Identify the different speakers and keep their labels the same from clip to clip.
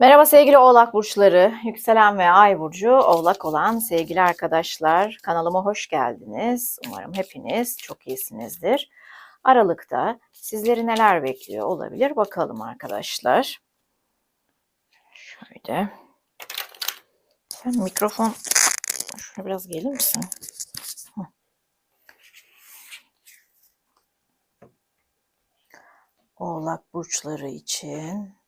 Speaker 1: Merhaba sevgili Oğlak burçları, yükselen ve ay burcu Oğlak olan sevgili arkadaşlar. Kanalıma hoş geldiniz. Umarım hepiniz çok iyisinizdir. Aralıkta sizleri neler bekliyor olabilir bakalım arkadaşlar. Şöyle. Sen mikrofon şuna biraz gelir misin? Oğlak burçları için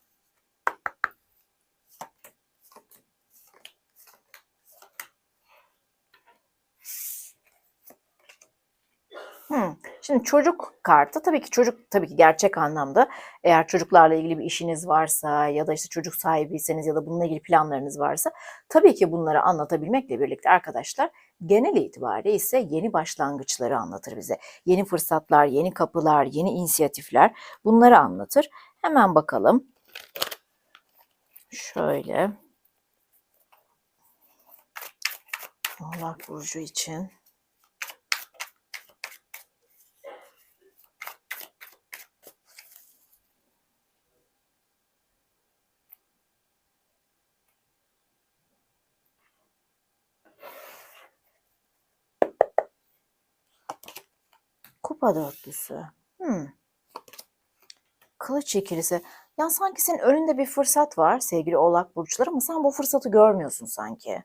Speaker 1: Hmm. Şimdi çocuk kartı tabii ki çocuk tabii ki gerçek anlamda eğer çocuklarla ilgili bir işiniz varsa ya da işte çocuk sahibiyseniz ya da bununla ilgili planlarınız varsa tabii ki bunları anlatabilmekle birlikte arkadaşlar genel itibariyle ise yeni başlangıçları anlatır bize. Yeni fırsatlar, yeni kapılar, yeni inisiyatifler bunları anlatır. Hemen bakalım. Şöyle. Oğlak Burcu için. Kupa dörtlüsü. Hmm. Kılıç ikilisi. Ya sanki senin önünde bir fırsat var sevgili oğlak burçları ama sen bu fırsatı görmüyorsun sanki.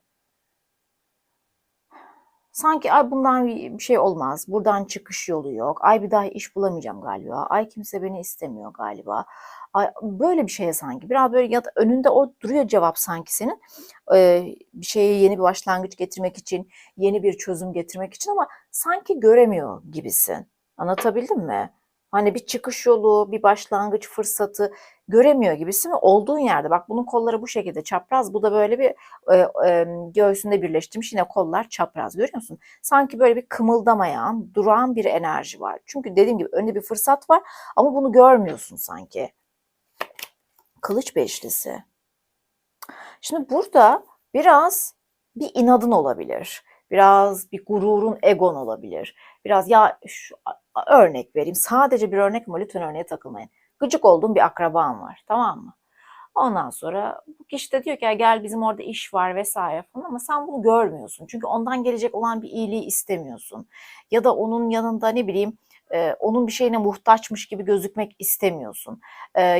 Speaker 1: Sanki ay bundan bir şey olmaz. Buradan çıkış yolu yok. Ay bir daha iş bulamayacağım galiba. Ay kimse beni istemiyor galiba. Ay, böyle bir şeye sanki. Biraz böyle ya da önünde o duruyor cevap sanki senin. Ee, bir şeye yeni bir başlangıç getirmek için, yeni bir çözüm getirmek için ama sanki göremiyor gibisin. Anlatabildim mi? Hani bir çıkış yolu, bir başlangıç fırsatı göremiyor gibisin ve olduğun yerde bak bunun kolları bu şekilde çapraz bu da böyle bir e, e, göğsünde birleştirmiş yine kollar çapraz görüyor musun? Sanki böyle bir kımıldamayan, duran bir enerji var. Çünkü dediğim gibi önünde bir fırsat var ama bunu görmüyorsun sanki. Kılıç beşlisi. Şimdi burada biraz bir inadın olabilir. Biraz bir gururun, egon olabilir. Biraz ya şu, örnek vereyim. Sadece bir örnek ama lütfen örneğe takılmayın. Gıcık olduğum bir akraban var. Tamam mı? Ondan sonra bu kişi de diyor ki gel bizim orada iş var vesaire falan ama sen bunu görmüyorsun. Çünkü ondan gelecek olan bir iyiliği istemiyorsun. Ya da onun yanında ne bileyim onun bir şeyine muhtaçmış gibi gözükmek istemiyorsun.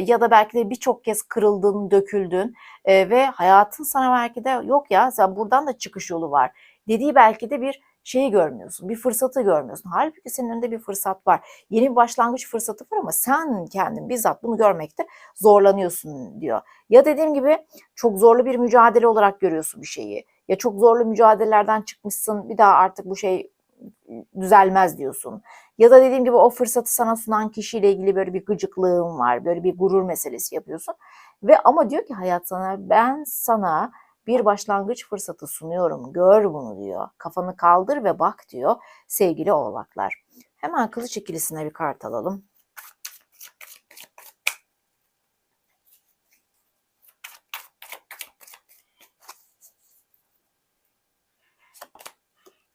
Speaker 1: ya da belki de birçok kez kırıldın, döküldün ve hayatın sana belki de yok ya sen buradan da çıkış yolu var dediği belki de bir şeyi görmüyorsun, bir fırsatı görmüyorsun. Halbuki senin önünde bir fırsat var. Yeni bir başlangıç fırsatı var ama sen kendin bizzat bunu görmekte zorlanıyorsun diyor. Ya dediğim gibi çok zorlu bir mücadele olarak görüyorsun bir şeyi. Ya çok zorlu mücadelelerden çıkmışsın bir daha artık bu şey düzelmez diyorsun. Ya da dediğim gibi o fırsatı sana sunan kişiyle ilgili böyle bir gıcıklığın var. Böyle bir gurur meselesi yapıyorsun. Ve ama diyor ki hayat sana ben sana bir başlangıç fırsatı sunuyorum. Gör bunu diyor. Kafanı kaldır ve bak diyor sevgili oğlaklar. Hemen kılıç ikilisine bir kart alalım.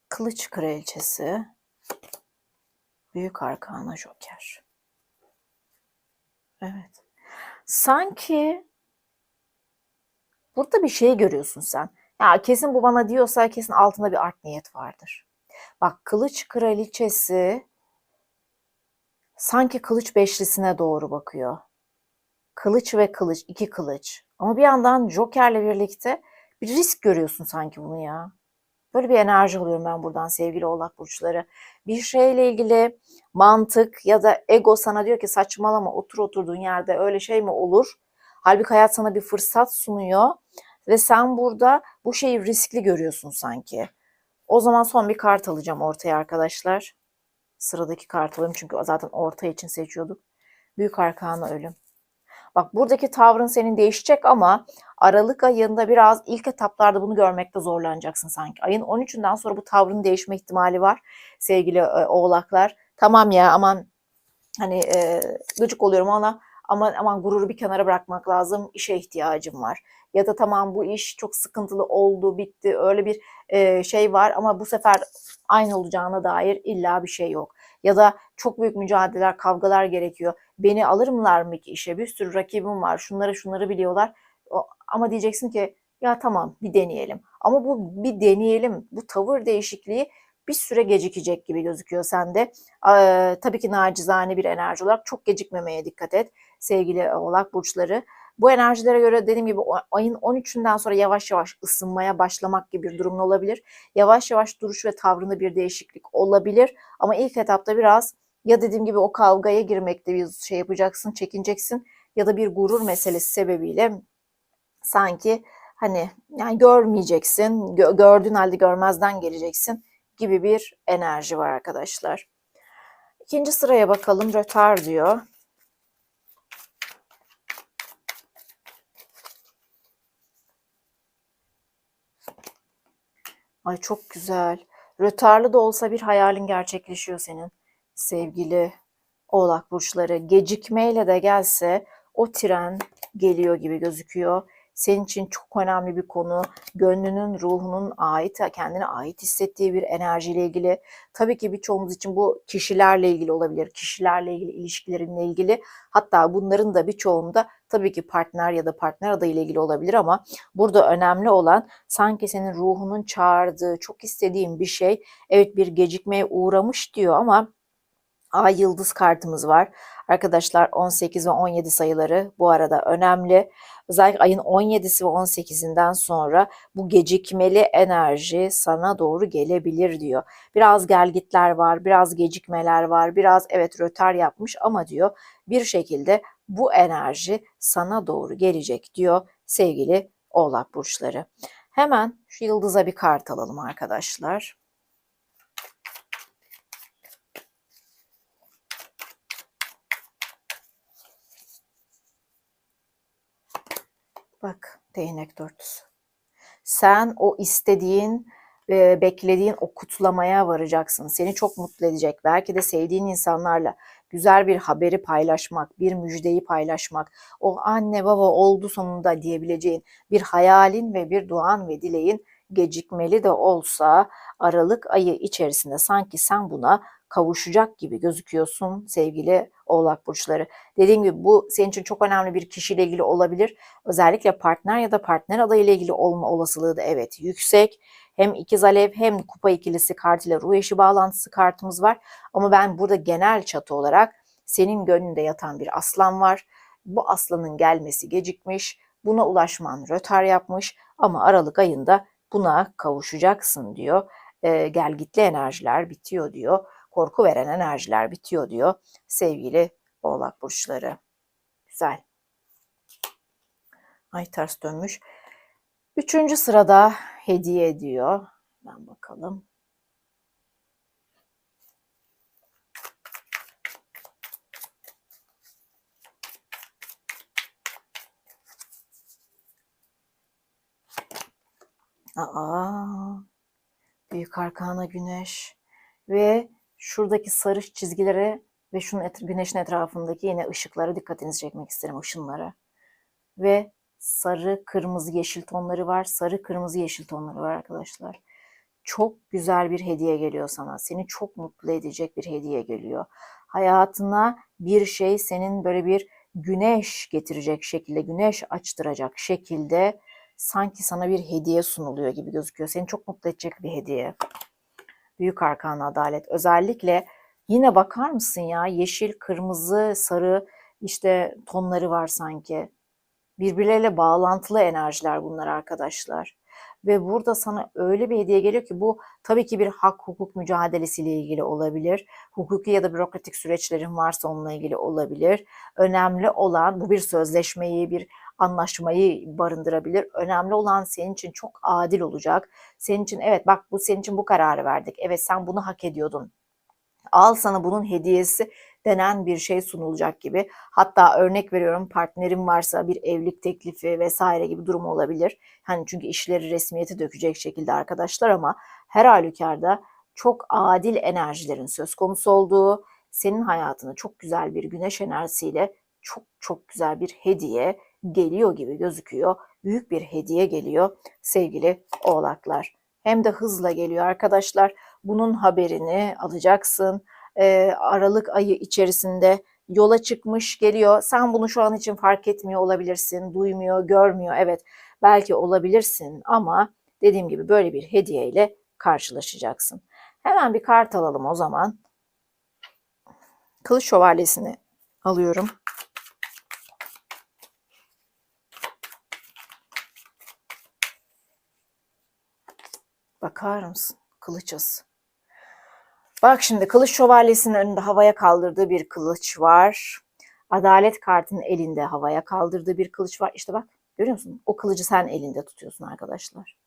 Speaker 1: Kılıç kraliçesi. Büyük arkana joker. Evet. Sanki Burada bir şey görüyorsun sen. Ya kesin bu bana diyorsa kesin altında bir art niyet vardır. Bak kılıç kraliçesi sanki kılıç beşlisine doğru bakıyor. Kılıç ve kılıç, iki kılıç. Ama bir yandan Joker'le birlikte bir risk görüyorsun sanki bunu ya. Böyle bir enerji alıyorum ben buradan sevgili oğlak burçları. Bir şeyle ilgili mantık ya da ego sana diyor ki saçmalama otur oturduğun yerde öyle şey mi olur? Halbuki hayat sana bir fırsat sunuyor ve sen burada bu şeyi riskli görüyorsun sanki. O zaman son bir kart alacağım ortaya arkadaşlar. Sıradaki kart alayım çünkü zaten orta için seçiyorduk. Büyük arkana ölüm. Bak buradaki tavrın senin değişecek ama Aralık ayında biraz ilk etaplarda bunu görmekte zorlanacaksın sanki. Ayın 13'ünden sonra bu tavrın değişme ihtimali var sevgili e, oğlaklar. Tamam ya aman hani e, gıcık oluyorum ama aman aman gururu bir kenara bırakmak lazım. İşe ihtiyacım var. Ya da tamam bu iş çok sıkıntılı oldu, bitti. Öyle bir e, şey var ama bu sefer aynı olacağına dair illa bir şey yok. Ya da çok büyük mücadeleler, kavgalar gerekiyor. Beni alır mılar mı ki işe? Bir sürü rakibim var. Şunları şunları biliyorlar. Ama diyeceksin ki ya tamam bir deneyelim. Ama bu bir deneyelim, bu tavır değişikliği bir süre gecikecek gibi gözüküyor sende. Ee, tabii ki nacizane bir enerji olarak çok gecikmemeye dikkat et sevgili oğlak burçları. Bu enerjilere göre dediğim gibi ayın 13'ünden sonra yavaş yavaş ısınmaya başlamak gibi bir durum olabilir. Yavaş yavaş duruş ve tavrında bir değişiklik olabilir. Ama ilk etapta biraz ya dediğim gibi o kavgaya girmekte bir şey yapacaksın, çekineceksin ya da bir gurur meselesi sebebiyle sanki hani yani görmeyeceksin, gö gördüğün halde görmezden geleceksin gibi bir enerji var arkadaşlar. İkinci sıraya bakalım. Rötar diyor. Ay çok güzel. Rötarlı da olsa bir hayalin gerçekleşiyor senin sevgili Oğlak burçları. Gecikmeyle de gelse o tren geliyor gibi gözüküyor senin için çok önemli bir konu. Gönlünün, ruhunun ait, kendine ait hissettiği bir enerjiyle ilgili. Tabii ki birçoğumuz için bu kişilerle ilgili olabilir. Kişilerle ilgili, ilişkilerinle ilgili. Hatta bunların da birçoğunda tabii ki partner ya da partner adayıyla ilgili olabilir ama burada önemli olan sanki senin ruhunun çağırdığı, çok istediğin bir şey. Evet bir gecikmeye uğramış diyor ama Ay yıldız kartımız var. Arkadaşlar 18 ve 17 sayıları bu arada önemli. Özellikle ayın 17'si ve 18'inden sonra bu gecikmeli enerji sana doğru gelebilir diyor. Biraz gelgitler var, biraz gecikmeler var, biraz evet rötar yapmış ama diyor bir şekilde bu enerji sana doğru gelecek diyor sevgili oğlak burçları. Hemen şu yıldıza bir kart alalım arkadaşlar. Bak değnek dörtlüsü. Sen o istediğin, e, beklediğin o kutlamaya varacaksın. Seni çok mutlu edecek. Belki de sevdiğin insanlarla güzel bir haberi paylaşmak, bir müjdeyi paylaşmak, o anne baba oldu sonunda diyebileceğin bir hayalin ve bir duan ve dileğin gecikmeli de olsa Aralık ayı içerisinde sanki sen buna kavuşacak gibi gözüküyorsun sevgili Oğlak burçları. Dediğim gibi bu senin için çok önemli bir kişiyle ilgili olabilir. Özellikle partner ya da partner adayıyla ilgili olma olasılığı da evet yüksek. Hem ikiz alev hem kupa ikilisi kartıyla ruh eşi bağlantısı kartımız var. Ama ben burada genel çatı olarak senin gönlünde yatan bir aslan var. Bu aslanın gelmesi gecikmiş. Buna ulaşman rötar yapmış ama Aralık ayında buna kavuşacaksın diyor. E, gelgitli enerjiler bitiyor diyor korku veren enerjiler bitiyor diyor sevgili oğlak burçları. Güzel. Ay ters dönmüş. Üçüncü sırada hediye diyor. Ben bakalım. Aa, büyük arkana güneş ve şuradaki sarı çizgilere ve şunun et, güneşin etrafındaki yine ışıklara dikkatinizi çekmek isterim ışınlara. Ve sarı, kırmızı, yeşil tonları var. Sarı, kırmızı, yeşil tonları var arkadaşlar. Çok güzel bir hediye geliyor sana. Seni çok mutlu edecek bir hediye geliyor. Hayatına bir şey senin böyle bir güneş getirecek şekilde, güneş açtıracak şekilde sanki sana bir hediye sunuluyor gibi gözüküyor. Seni çok mutlu edecek bir hediye. Büyük Arkan Adalet. Özellikle yine bakar mısın ya yeşil, kırmızı, sarı işte tonları var sanki. Birbirleriyle bağlantılı enerjiler bunlar arkadaşlar. Ve burada sana öyle bir hediye geliyor ki bu tabii ki bir hak hukuk mücadelesiyle ilgili olabilir. Hukuki ya da bürokratik süreçlerin varsa onunla ilgili olabilir. Önemli olan bu bir sözleşmeyi, bir anlaşmayı barındırabilir. Önemli olan senin için çok adil olacak. Senin için evet bak bu senin için bu kararı verdik. Evet sen bunu hak ediyordun. Al sana bunun hediyesi denen bir şey sunulacak gibi. Hatta örnek veriyorum partnerim varsa bir evlilik teklifi vesaire gibi durum olabilir. Hani çünkü işleri resmiyete dökecek şekilde arkadaşlar ama her halükarda çok adil enerjilerin söz konusu olduğu, senin hayatına çok güzel bir güneş enerjisiyle çok çok güzel bir hediye geliyor gibi gözüküyor. Büyük bir hediye geliyor sevgili oğlaklar. Hem de hızla geliyor arkadaşlar. Bunun haberini alacaksın. Ee, Aralık ayı içerisinde yola çıkmış geliyor. Sen bunu şu an için fark etmiyor olabilirsin, duymuyor, görmüyor. Evet belki olabilirsin ama dediğim gibi böyle bir hediyeyle karşılaşacaksın. Hemen bir kart alalım o zaman. Kılıç şövalyesini alıyorum. Bakar mısın? Kılıç ası. Bak şimdi kılıç şövalyesinin önünde havaya kaldırdığı bir kılıç var. Adalet kartının elinde havaya kaldırdığı bir kılıç var. İşte bak görüyor musun? O kılıcı sen elinde tutuyorsun arkadaşlar.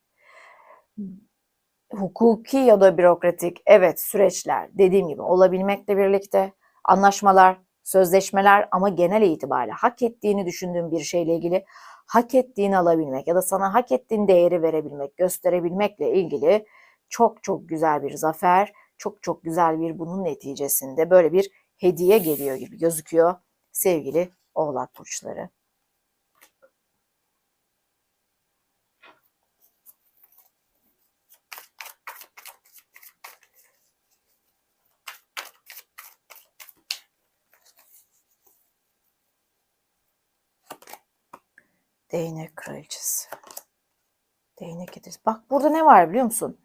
Speaker 1: Hukuki ya da bürokratik evet süreçler dediğim gibi olabilmekle birlikte anlaşmalar, sözleşmeler ama genel itibariyle hak ettiğini düşündüğün bir şeyle ilgili hak ettiğini alabilmek ya da sana hak ettiğin değeri verebilmek, gösterebilmekle ilgili çok çok güzel bir zafer, çok çok güzel bir bunun neticesinde böyle bir hediye geliyor gibi gözüküyor sevgili Oğlak burçları. Değnek kraliçesi. Değnek ederiz. Bak burada ne var biliyor musun?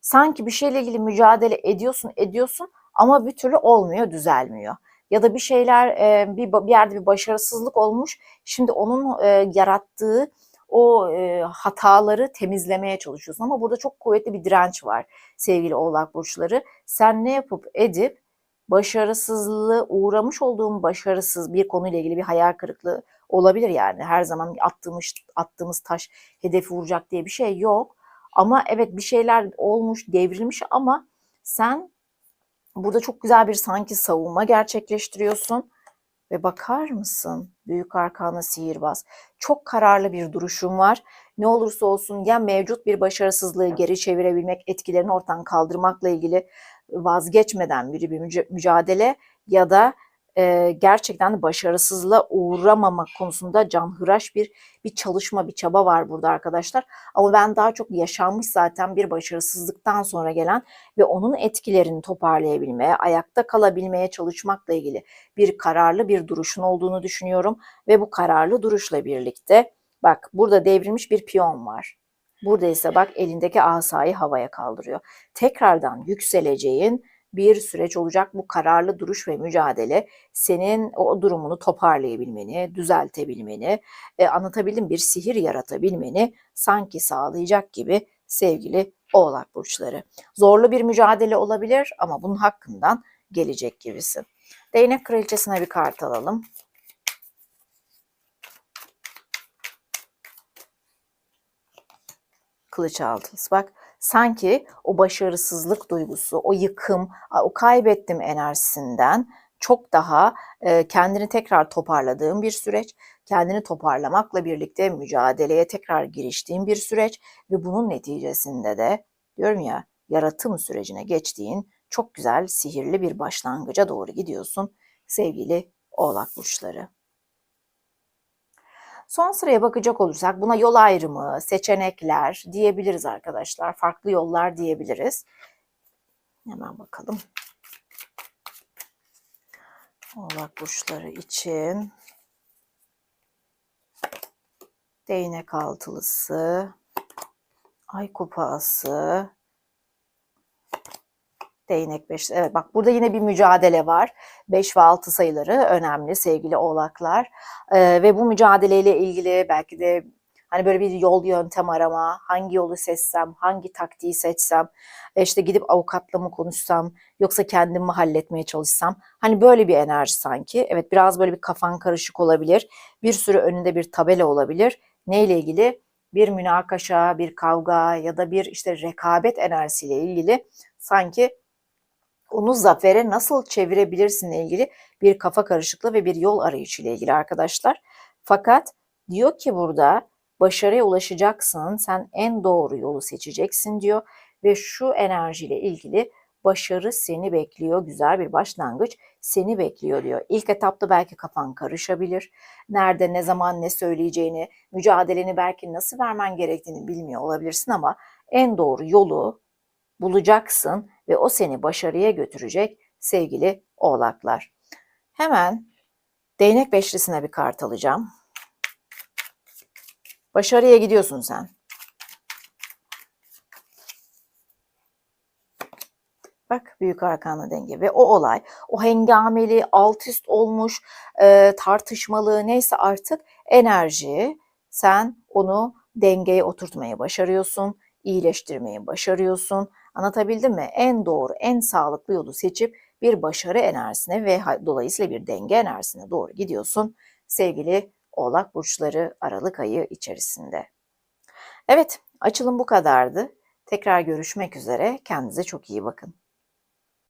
Speaker 1: Sanki bir şeyle ilgili mücadele ediyorsun, ediyorsun ama bir türlü olmuyor, düzelmiyor. Ya da bir şeyler e, bir, bir yerde bir başarısızlık olmuş. Şimdi onun e, yarattığı o e, hataları temizlemeye çalışıyorsun. Ama burada çok kuvvetli bir direnç var sevgili oğlak burçları. Sen ne yapıp edip başarısızlığı uğramış olduğun başarısız bir konuyla ilgili bir hayal kırıklığı olabilir yani. Her zaman attığımız attığımız taş hedefi vuracak diye bir şey yok. Ama evet bir şeyler olmuş, devrilmiş ama sen burada çok güzel bir sanki savunma gerçekleştiriyorsun. Ve bakar mısın? Büyük arkana sihirbaz. Çok kararlı bir duruşun var. Ne olursa olsun ya mevcut bir başarısızlığı geri çevirebilmek, etkilerini ortadan kaldırmakla ilgili vazgeçmeden bir, bir mücadele ya da e, gerçekten de başarısızlığa uğramamak konusunda canhıraş bir bir çalışma, bir çaba var burada arkadaşlar. Ama ben daha çok yaşanmış zaten bir başarısızlıktan sonra gelen ve onun etkilerini toparlayabilmeye, ayakta kalabilmeye çalışmakla ilgili bir kararlı bir duruşun olduğunu düşünüyorum ve bu kararlı duruşla birlikte bak burada devrilmiş bir piyon var. Burada ise bak elindeki asayı havaya kaldırıyor. Tekrardan yükseleceğin bir süreç olacak. Bu kararlı duruş ve mücadele senin o durumunu toparlayabilmeni, düzeltebilmeni, e, anlatabildim bir sihir yaratabilmeni sanki sağlayacak gibi sevgili Oğlak burçları. Zorlu bir mücadele olabilir ama bunun hakkından gelecek gibisin. Değnek kraliçesine bir kart alalım. Kılıç altısı. Bak sanki o başarısızlık duygusu, o yıkım, o kaybettim enerjisinden çok daha e, kendini tekrar toparladığım bir süreç, kendini toparlamakla birlikte mücadeleye tekrar giriştiğim bir süreç ve bunun neticesinde de diyorum ya yaratım sürecine geçtiğin çok güzel sihirli bir başlangıca doğru gidiyorsun sevgili Oğlak burçları. Son sıraya bakacak olursak buna yol ayrımı, seçenekler diyebiliriz arkadaşlar. Farklı yollar diyebiliriz. Hemen bakalım. Oğlak burçları için değnek altılısı, ay kupası, Değnek 5. Evet bak burada yine bir mücadele var. 5 ve 6 sayıları önemli sevgili oğlaklar. Ee, ve bu mücadeleyle ilgili belki de hani böyle bir yol yöntem arama, hangi yolu seçsem, hangi taktiği seçsem, e, işte gidip avukatla mı konuşsam, yoksa kendim mi halletmeye çalışsam. Hani böyle bir enerji sanki. Evet biraz böyle bir kafan karışık olabilir. Bir sürü önünde bir tabela olabilir. Neyle ilgili? Bir münakaşa, bir kavga ya da bir işte rekabet enerjisiyle ilgili sanki onu zafere nasıl çevirebilirsin ile ilgili bir kafa karışıklığı ve bir yol arayışı ile ilgili arkadaşlar. Fakat diyor ki burada başarıya ulaşacaksın, sen en doğru yolu seçeceksin diyor ve şu enerjiyle ilgili başarı seni bekliyor, güzel bir başlangıç seni bekliyor diyor. İlk etapta belki kafan karışabilir. Nerede, ne zaman, ne söyleyeceğini, mücadeleni belki nasıl vermen gerektiğini bilmiyor olabilirsin ama en doğru yolu bulacaksın ve o seni başarıya götürecek sevgili oğlaklar. Hemen değnek beşlisine bir kart alacağım. Başarıya gidiyorsun sen. Bak büyük arkana denge ve o olay, o hengameli, alt üst olmuş, e, tartışmalı neyse artık enerji sen onu dengeye oturtmayı başarıyorsun, iyileştirmeyi başarıyorsun. Anlatabildim mi? En doğru, en sağlıklı yolu seçip bir başarı enerjisine ve dolayısıyla bir denge enerjisine doğru gidiyorsun sevgili Oğlak burçları Aralık ayı içerisinde. Evet, açılım bu kadardı. Tekrar görüşmek üzere. Kendinize çok iyi bakın.